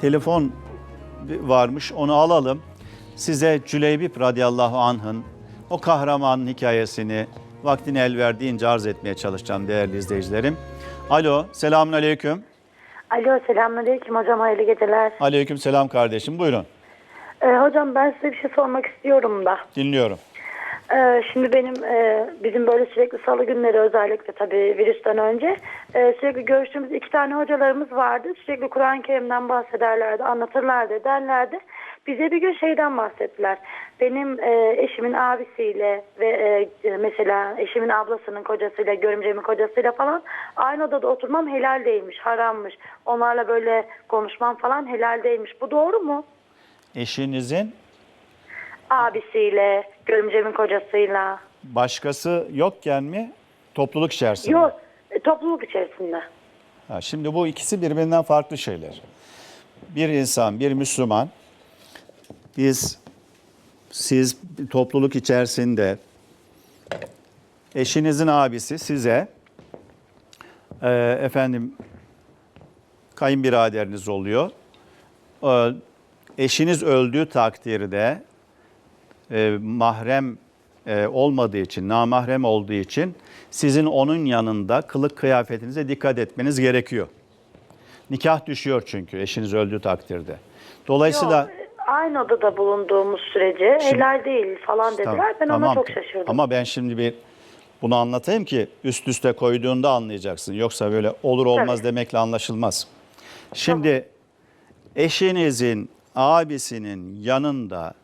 Telefon varmış onu alalım. Size Cüleybip radıyallahu anh'ın o kahramanın hikayesini vaktini el verdiğince arz etmeye çalışacağım değerli izleyicilerim. Alo, selamun aleyküm. Alo selamünaleyküm hocam hayırlı geceler. Aleyküm selam kardeşim buyurun. Ee, hocam ben size bir şey sormak istiyorum da. Dinliyorum. Ee, şimdi benim e, bizim böyle sürekli salı günleri özellikle tabii virüsten önce e, sürekli görüştüğümüz iki tane hocalarımız vardı. Sürekli Kur'an-ı Kerim'den bahsederlerdi, anlatırlardı, derlerdi. Bize bir gün şeyden bahsettiler. Benim e, eşimin abisiyle ve mesela eşimin ablasının kocasıyla, görümcemin kocasıyla falan aynı odada oturmam helal değilmiş, harammış. Onlarla böyle konuşmam falan helal değilmiş. Bu doğru mu? Eşinizin Abisiyle, görümcemin kocasıyla. başkası yokken mi topluluk içerisinde? Yok, e, topluluk içerisinde. Ha, şimdi bu ikisi birbirinden farklı şeyler. Bir insan, bir Müslüman, biz, siz bir topluluk içerisinde eşinizin abisi size e, efendim kayınbiraderiniz oluyor. E, eşiniz öldüğü takdirde e, mahrem e, olmadığı için, namahrem olduğu için sizin onun yanında kılık kıyafetinize dikkat etmeniz gerekiyor. Nikah düşüyor çünkü eşiniz öldüğü takdirde. Dolayısıyla Yok, aynı odada bulunduğumuz sürece helal değil falan dediler. Tamam, ben ona tamam. çok şaşırdım. Ama ben şimdi bir bunu anlatayım ki üst üste koyduğunda anlayacaksın. Yoksa böyle olur olmaz Tabii. demekle anlaşılmaz. Şimdi eşinizin abisinin yanında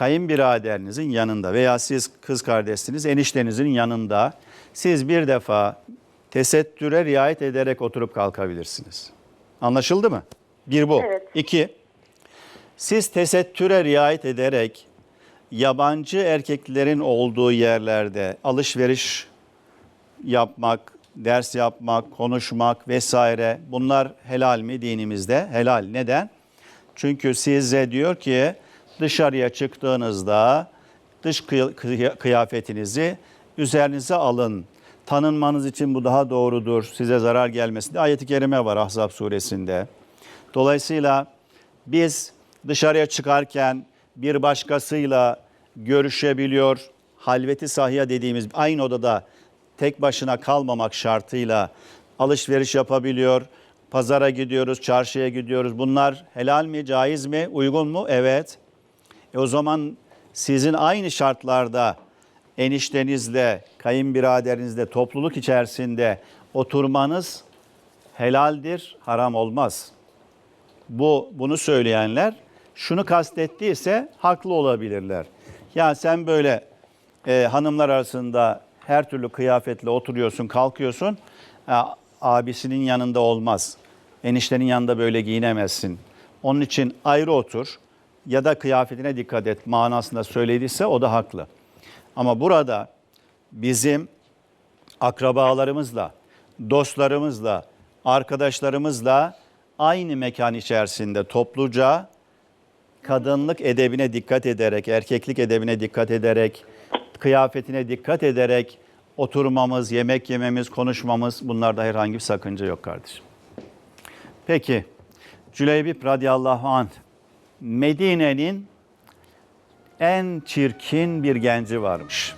kayınbiraderinizin yanında veya siz kız kardeşsiniz eniştenizin yanında siz bir defa tesettüre riayet ederek oturup kalkabilirsiniz. Anlaşıldı mı? Bir bu. Evet. İki, siz tesettüre riayet ederek yabancı erkeklerin olduğu yerlerde alışveriş yapmak, ders yapmak, konuşmak vesaire bunlar helal mi dinimizde? Helal. Neden? Çünkü size diyor ki dışarıya çıktığınızda dış kıy- kıy- kıyafetinizi üzerinize alın. Tanınmanız için bu daha doğrudur. Size zarar gelmesin. Ayet-i kerime var Ahzab suresinde. Dolayısıyla biz dışarıya çıkarken bir başkasıyla görüşebiliyor, halveti sahiye dediğimiz aynı odada tek başına kalmamak şartıyla alışveriş yapabiliyor. Pazara gidiyoruz, çarşıya gidiyoruz. Bunlar helal mi, caiz mi, uygun mu? Evet. E o zaman sizin aynı şartlarda eniştenizle, kayınbiraderinizle topluluk içerisinde oturmanız helaldir, haram olmaz bu bunu söyleyenler şunu kastettiyse haklı olabilirler. Ya sen böyle e, hanımlar arasında her türlü kıyafetle oturuyorsun, kalkıyorsun. e, abisinin yanında olmaz. Eniştenin yanında böyle giyinemezsin. Onun için ayrı otur ya da kıyafetine dikkat et manasında söylediyse o da haklı. Ama burada bizim akrabalarımızla, dostlarımızla, arkadaşlarımızla aynı mekan içerisinde topluca kadınlık edebine dikkat ederek, erkeklik edebine dikkat ederek, kıyafetine dikkat ederek oturmamız, yemek yememiz, konuşmamız bunlarda herhangi bir sakınca yok kardeşim. Peki Cüleybip radıyallahu anh Medine'nin en çirkin bir genci varmış.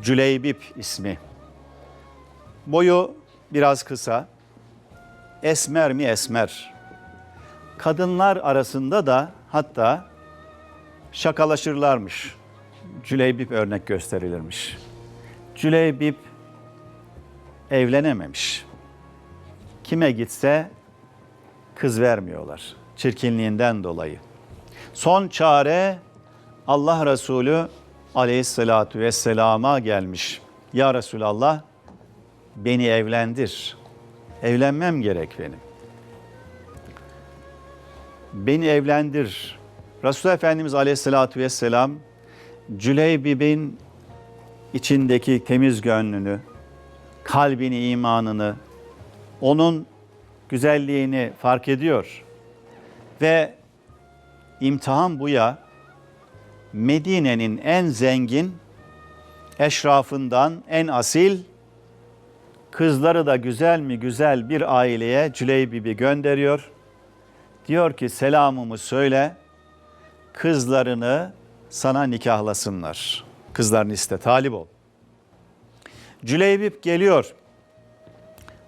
Cüleybip ismi. Boyu biraz kısa. Esmer mi esmer. Kadınlar arasında da hatta şakalaşırlarmış. Cüleybip örnek gösterilirmiş. Cüleybip evlenememiş. Kime gitse kız vermiyorlar çirkinliğinden dolayı. Son çare Allah Resulü aleyhissalatu vesselama gelmiş. Ya Resulallah beni evlendir. Evlenmem gerek benim. Beni evlendir. Resulullah Efendimiz aleyhissalatu vesselam Cüleybib'in içindeki temiz gönlünü, kalbini, imanını, onun güzelliğini fark ediyor. Ve imtihan buya Medine'nin en zengin eşrafından en asil kızları da güzel mi güzel bir aileye Cüleybibi gönderiyor Diyor ki selamımı söyle, kızlarını sana nikahlasınlar. Kızlarını iste, talip ol. Cüleybip geliyor.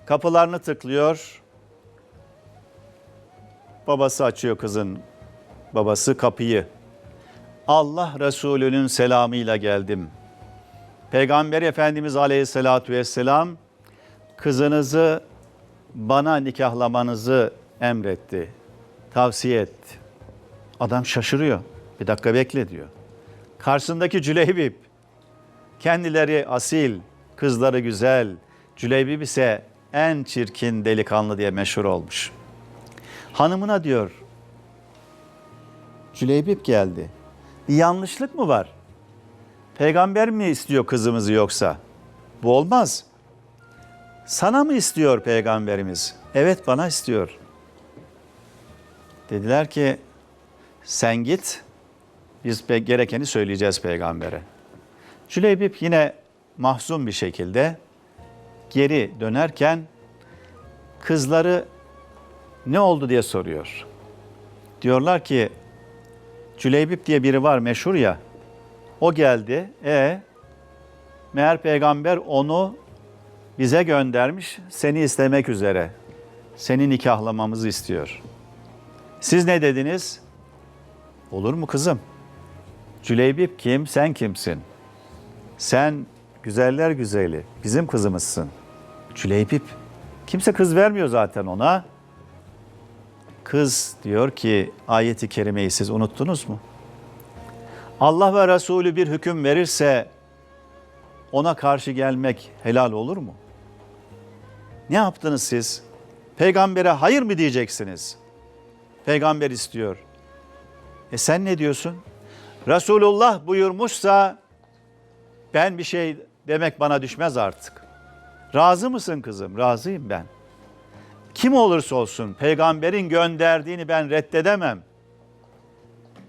Kapılarını tıklıyor. Babası açıyor kızın. Babası kapıyı. Allah Resulü'nün selamıyla geldim. Peygamber Efendimiz Aleyhisselatü Vesselam kızınızı bana nikahlamanızı emretti. Tavsiye etti. Adam şaşırıyor. Bir dakika bekle diyor. Karşısındaki Cüleybip kendileri asil, kızları güzel. Cüleybip ise en çirkin delikanlı diye meşhur olmuş. Hanımına diyor, Cüleybip geldi. Bir yanlışlık mı var? Peygamber mi istiyor kızımızı yoksa? Bu olmaz. Sana mı istiyor peygamberimiz? Evet bana istiyor. Dediler ki sen git biz gerekeni söyleyeceğiz peygambere. Cüleybip yine mahzun bir şekilde geri dönerken kızları ne oldu diye soruyor. Diyorlar ki Cüleybip diye biri var meşhur ya. O geldi. E meğer peygamber onu bize göndermiş seni istemek üzere. Seni nikahlamamızı istiyor. Siz ne dediniz? Olur mu kızım? Cüleybip kim? Sen kimsin? Sen güzeller güzeli. Bizim kızımızsın. Cüleybip. Kimse kız vermiyor zaten ona. Kız diyor ki ayeti kerimeyi siz unuttunuz mu? Allah ve Resulü bir hüküm verirse ona karşı gelmek helal olur mu? Ne yaptınız siz? Peygambere hayır mı diyeceksiniz? Peygamber istiyor. E sen ne diyorsun? Resulullah buyurmuşsa ben bir şey demek bana düşmez artık. Razı mısın kızım? Razıyım ben. Kim olursa olsun peygamberin gönderdiğini ben reddedemem.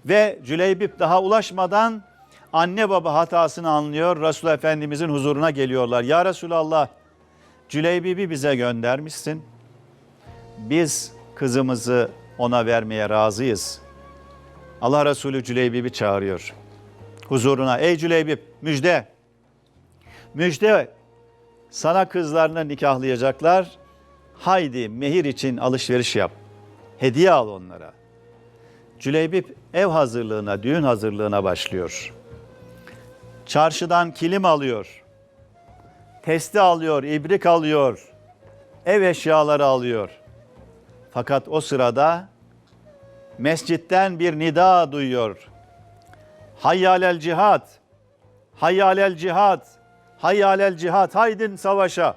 Ve Cüleybip daha ulaşmadan anne baba hatasını anlıyor. Resulullah Efendimizin huzuruna geliyorlar. Ya Resulallah Cüleybip'i bize göndermişsin. Biz kızımızı ona vermeye razıyız. Allah Resulü Cüleybip'i çağırıyor. Huzuruna ey Cüleybip müjde. Müjde sana kızlarını nikahlayacaklar. Haydi mehir için alışveriş yap. Hediye al onlara. Cüleybip ev hazırlığına, düğün hazırlığına başlıyor. Çarşıdan kilim alıyor. Testi alıyor, ibrik alıyor. Ev eşyaları alıyor. Fakat o sırada mescitten bir nida duyuyor. Hayyalel cihat. Hayyalel cihat. Hayyalel cihat. Haydin savaşa.